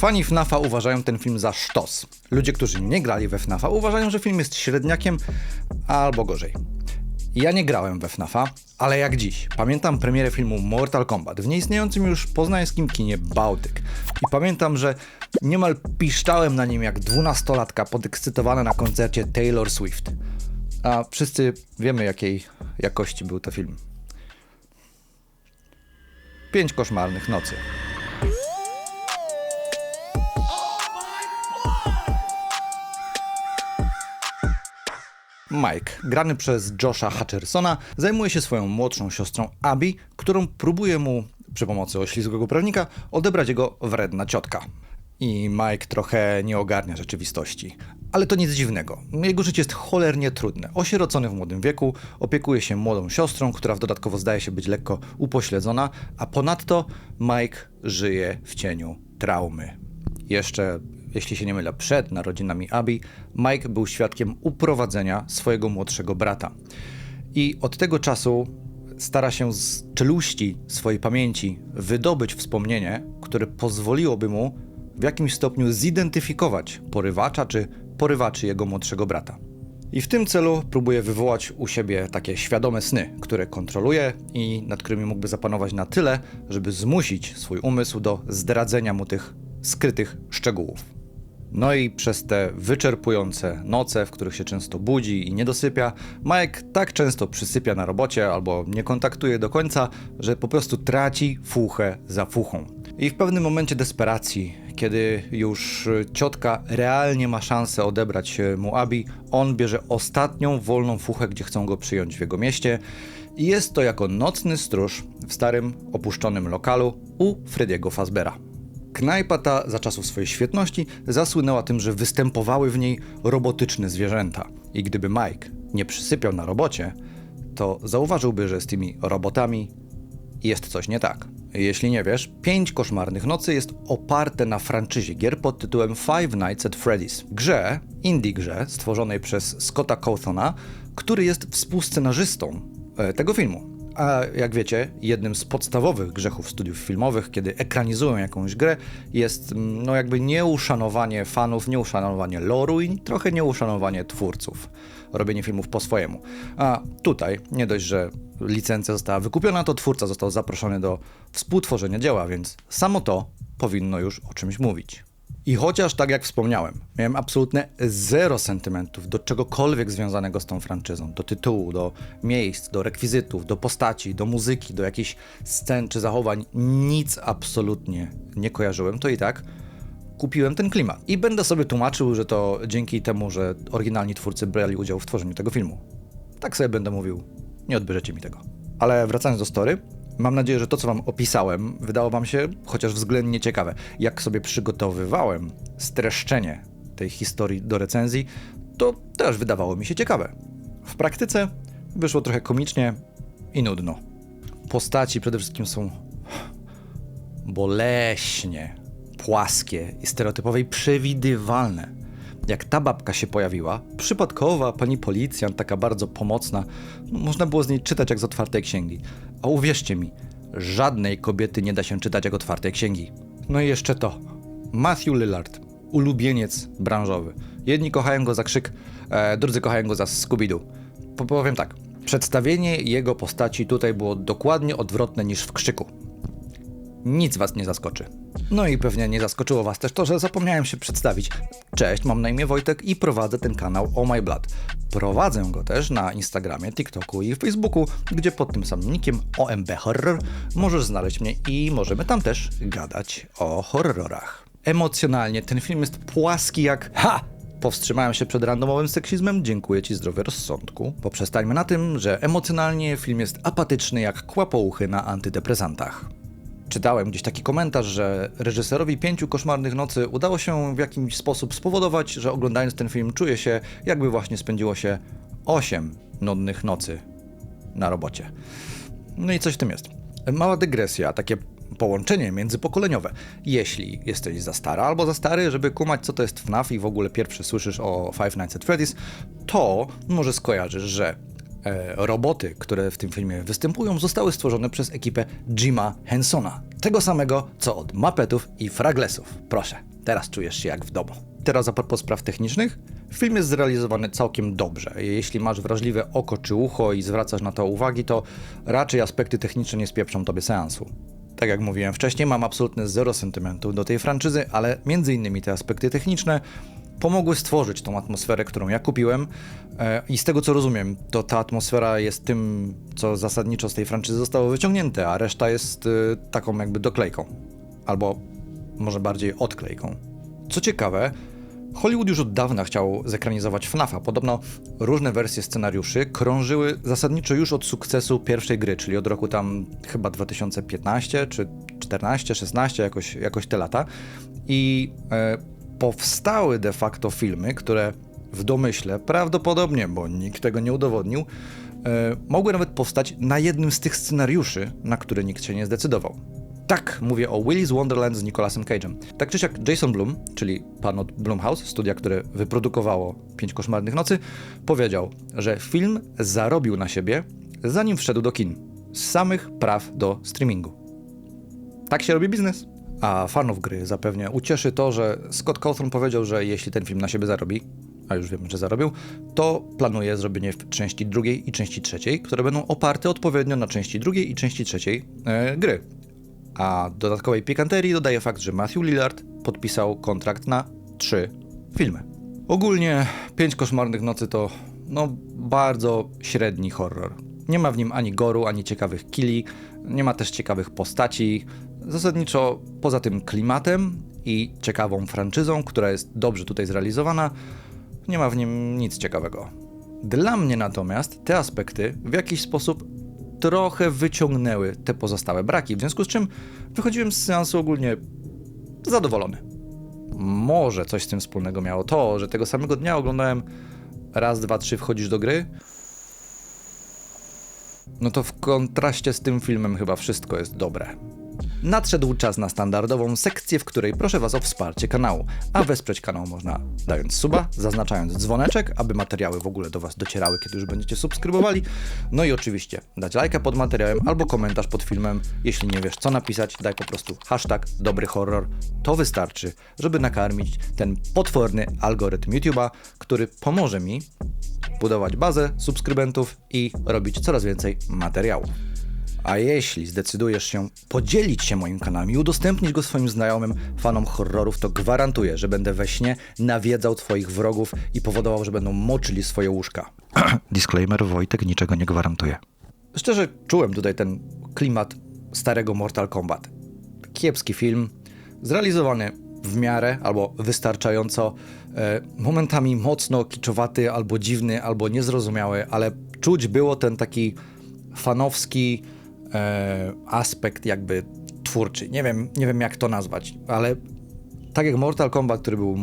Fani FNAFa uważają ten film za sztos. Ludzie, którzy nie grali we FNAFa uważają, że film jest średniakiem albo gorzej. Ja nie grałem we FNAFa, ale jak dziś. Pamiętam premierę filmu Mortal Kombat w nieistniejącym już poznańskim kinie Bałtyk. I pamiętam, że niemal piszczałem na nim jak dwunastolatka podekscytowana na koncercie Taylor Swift. A wszyscy wiemy, jakiej jakości był to film. Pięć koszmarnych nocy. Mike, grany przez Josha Hutchersona, zajmuje się swoją młodszą siostrą Abby, którą próbuje mu przy pomocy oślizgłego prawnika odebrać jego wredna ciotka. I Mike trochę nie ogarnia rzeczywistości. Ale to nic dziwnego. Jego życie jest cholernie trudne. Osierocony w młodym wieku, opiekuje się młodą siostrą, która w dodatkowo zdaje się być lekko upośledzona, a ponadto Mike żyje w cieniu traumy. Jeszcze, jeśli się nie mylę, przed narodzinami Abby, Mike był świadkiem uprowadzenia swojego młodszego brata. I od tego czasu stara się z czeluści swojej pamięci wydobyć wspomnienie, które pozwoliłoby mu w jakimś stopniu zidentyfikować porywacza czy porywaczy jego młodszego brata. I w tym celu próbuje wywołać u siebie takie świadome sny, które kontroluje i nad którymi mógłby zapanować na tyle, żeby zmusić swój umysł do zdradzenia mu tych skrytych szczegółów. No i przez te wyczerpujące noce, w których się często budzi i nie dosypia, Mike tak często przysypia na robocie albo nie kontaktuje do końca, że po prostu traci fuchę za fuchą. I w pewnym momencie desperacji, kiedy już ciotka realnie ma szansę odebrać mu Abi, on bierze ostatnią wolną fuchę, gdzie chcą go przyjąć w jego mieście. I jest to jako nocny stróż w starym, opuszczonym lokalu u Frediego Fazbera. Knajpa ta za czasów swojej świetności zasłynęła tym, że występowały w niej robotyczne zwierzęta. I gdyby Mike nie przysypiał na robocie, to zauważyłby, że z tymi robotami jest coś nie tak. Jeśli nie wiesz, Pięć Koszmarnych Nocy jest oparte na franczyzie gier pod tytułem Five Nights at Freddy's. Grze, indie grze, stworzonej przez Scotta Cawthona, który jest współscenarzystą e, tego filmu. A jak wiecie, jednym z podstawowych grzechów studiów filmowych, kiedy ekranizują jakąś grę, jest mm, no jakby nieuszanowanie fanów, nieuszanowanie loru i trochę nieuszanowanie twórców. Robienie filmów po swojemu. A tutaj, nie dość, że licencja została wykupiona, to twórca został zaproszony do współtworzenia dzieła, więc samo to powinno już o czymś mówić. I chociaż, tak jak wspomniałem, miałem absolutne zero sentymentów do czegokolwiek związanego z tą franczyzą, do tytułu, do miejsc, do rekwizytów, do postaci, do muzyki, do jakichś scen czy zachowań, nic absolutnie nie kojarzyłem, to i tak kupiłem ten klimat. I będę sobie tłumaczył, że to dzięki temu, że oryginalni twórcy brali udział w tworzeniu tego filmu. Tak sobie będę mówił, nie odbierzecie mi tego. Ale wracając do story, Mam nadzieję, że to, co Wam opisałem, wydało Wam się chociaż względnie ciekawe. Jak sobie przygotowywałem streszczenie tej historii do recenzji, to też wydawało mi się ciekawe. W praktyce wyszło trochę komicznie i nudno. Postaci przede wszystkim są boleśnie płaskie i stereotypowe i przewidywalne. Jak ta babka się pojawiła, przypadkowa pani policjant, taka bardzo pomocna, no, można było z niej czytać jak z otwartej księgi. A uwierzcie mi, żadnej kobiety nie da się czytać jak otwartej księgi. No i jeszcze to. Matthew Lillard, ulubieniec branżowy. Jedni kochają go za krzyk, e, drudzy kochają go za Scooby-Doo. Powiem tak, przedstawienie jego postaci tutaj było dokładnie odwrotne niż w krzyku. Nic was nie zaskoczy. No i pewnie nie zaskoczyło Was też to, że zapomniałem się przedstawić. Cześć, mam na imię Wojtek i prowadzę ten kanał Oh My Blood. Prowadzę go też na Instagramie, TikToku i Facebooku, gdzie pod tym samym nickiem OMB Horror możesz znaleźć mnie i możemy tam też gadać o horrorach. Emocjonalnie ten film jest płaski jak ha! Powstrzymałem się przed randomowym seksizmem, dziękuję Ci zdrowie rozsądku. Poprzestańmy na tym, że emocjonalnie film jest apatyczny jak kłapouchy na antydepresantach czytałem gdzieś taki komentarz, że reżyserowi Pięciu Koszmarnych Nocy udało się w jakiś sposób spowodować, że oglądając ten film czuje się, jakby właśnie spędziło się 8 nudnych nocy na robocie. No i coś w tym jest. Mała dygresja, takie połączenie międzypokoleniowe. Jeśli jesteś za stara albo za stary, żeby kumać, co to jest FNAF i w ogóle pierwszy słyszysz o Five Nights at Freddy's, to może skojarzysz, że roboty, które w tym filmie występują, zostały stworzone przez ekipę Jima Hensona. Tego samego, co od Muppetów i Fraglesów. Proszę, teraz czujesz się jak w domu. Teraz a propos spraw technicznych. Film jest zrealizowany całkiem dobrze. Jeśli masz wrażliwe oko czy ucho i zwracasz na to uwagi, to raczej aspekty techniczne nie spieprzą tobie seansu. Tak jak mówiłem wcześniej, mam absolutne zero sentymentu do tej franczyzy, ale innymi te aspekty techniczne pomogły stworzyć tą atmosferę, którą ja kupiłem. E, I z tego co rozumiem, to ta atmosfera jest tym, co zasadniczo z tej franczyzy zostało wyciągnięte, a reszta jest e, taką jakby doklejką. Albo może bardziej odklejką. Co ciekawe, Hollywood już od dawna chciał zekranizować FNAFa. Podobno różne wersje scenariuszy krążyły zasadniczo już od sukcesu pierwszej gry, czyli od roku tam chyba 2015 czy 14, 16, jakoś, jakoś te lata. I e, powstały de facto filmy, które w domyśle, prawdopodobnie, bo nikt tego nie udowodnił, e, mogły nawet powstać na jednym z tych scenariuszy, na które nikt się nie zdecydował. Tak, mówię o Willy's Wonderland z Nicolasem Cage'em. Tak czy siak Jason Blum, czyli pan od Blumhouse, studia, które wyprodukowało Pięć Koszmarnych Nocy, powiedział, że film zarobił na siebie, zanim wszedł do kin. Z samych praw do streamingu. Tak się robi biznes. A fanów gry zapewne ucieszy to, że Scott Cawthon powiedział, że jeśli ten film na siebie zarobi, a już wiemy, że zarobił, to planuje zrobienie części drugiej i części trzeciej, które będą oparte odpowiednio na części drugiej i części trzeciej e, gry. A dodatkowej pikanterii dodaje fakt, że Matthew Lillard podpisał kontrakt na trzy filmy. Ogólnie Pięć Koszmarnych Nocy to no bardzo średni horror. Nie ma w nim ani goru, ani ciekawych killi, nie ma też ciekawych postaci. Zasadniczo poza tym klimatem i ciekawą franczyzą, która jest dobrze tutaj zrealizowana, nie ma w nim nic ciekawego. Dla mnie natomiast te aspekty w jakiś sposób trochę wyciągnęły te pozostałe braki, w związku z czym wychodziłem z seansu ogólnie zadowolony. Może coś z tym wspólnego miało to, że tego samego dnia oglądałem raz, dwa, trzy wchodzisz do gry. No to w kontraście z tym filmem chyba wszystko jest dobre. Nadszedł czas na standardową sekcję, w której proszę Was o wsparcie kanału. A wesprzeć kanał można dając suba, zaznaczając dzwoneczek, aby materiały w ogóle do Was docierały, kiedy już będziecie subskrybowali. No i oczywiście dać lajka pod materiałem albo komentarz pod filmem. Jeśli nie wiesz co napisać, daj po prostu hashtag dobry horror. To wystarczy, żeby nakarmić ten potworny algorytm YouTube'a, który pomoże mi budować bazę subskrybentów i robić coraz więcej materiałów. A jeśli zdecydujesz się podzielić się moim kanałem i udostępnić go swoim znajomym, fanom horrorów, to gwarantuję, że będę we śnie nawiedzał Twoich wrogów i powodował, że będą moczyli swoje łóżka. Disclaimer, Wojtek niczego nie gwarantuje. Szczerze czułem tutaj ten klimat starego Mortal Kombat. Kiepski film, zrealizowany w miarę albo wystarczająco, e, momentami mocno kiczowaty, albo dziwny, albo niezrozumiały, ale czuć było ten taki fanowski aspekt jakby twórczy. Nie wiem, nie wiem jak to nazwać, ale tak jak Mortal Kombat, który był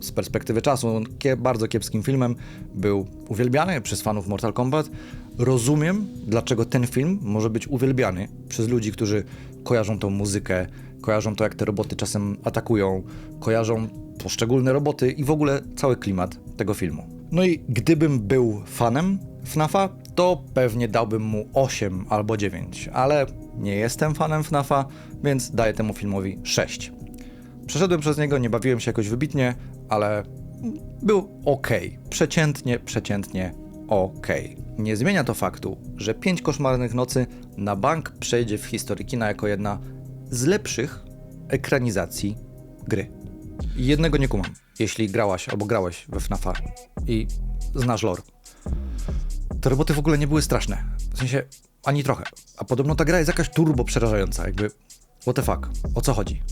z perspektywy czasu bardzo kiepskim filmem, był uwielbiany przez fanów Mortal Kombat, rozumiem, dlaczego ten film może być uwielbiany przez ludzi, którzy kojarzą tą muzykę, kojarzą to, jak te roboty czasem atakują, kojarzą poszczególne roboty i w ogóle cały klimat tego filmu. No i gdybym był fanem FNAFa, to pewnie dałbym mu 8 albo 9, ale nie jestem fanem FNAFa, więc daję temu filmowi 6. Przeszedłem przez niego, nie bawiłem się jakoś wybitnie, ale był ok. Przeciętnie, przeciętnie ok. Nie zmienia to faktu, że 5 koszmarnych nocy na bank przejdzie w historii kina jako jedna z lepszych ekranizacji gry. Jednego nie kumam. Jeśli grałaś albo grałeś we FNAFa i znasz lore, te roboty w ogóle nie były straszne. W sensie ani trochę. A podobno ta gra jest jakaś turbo przerażająca, jakby. What the fuck? O co chodzi?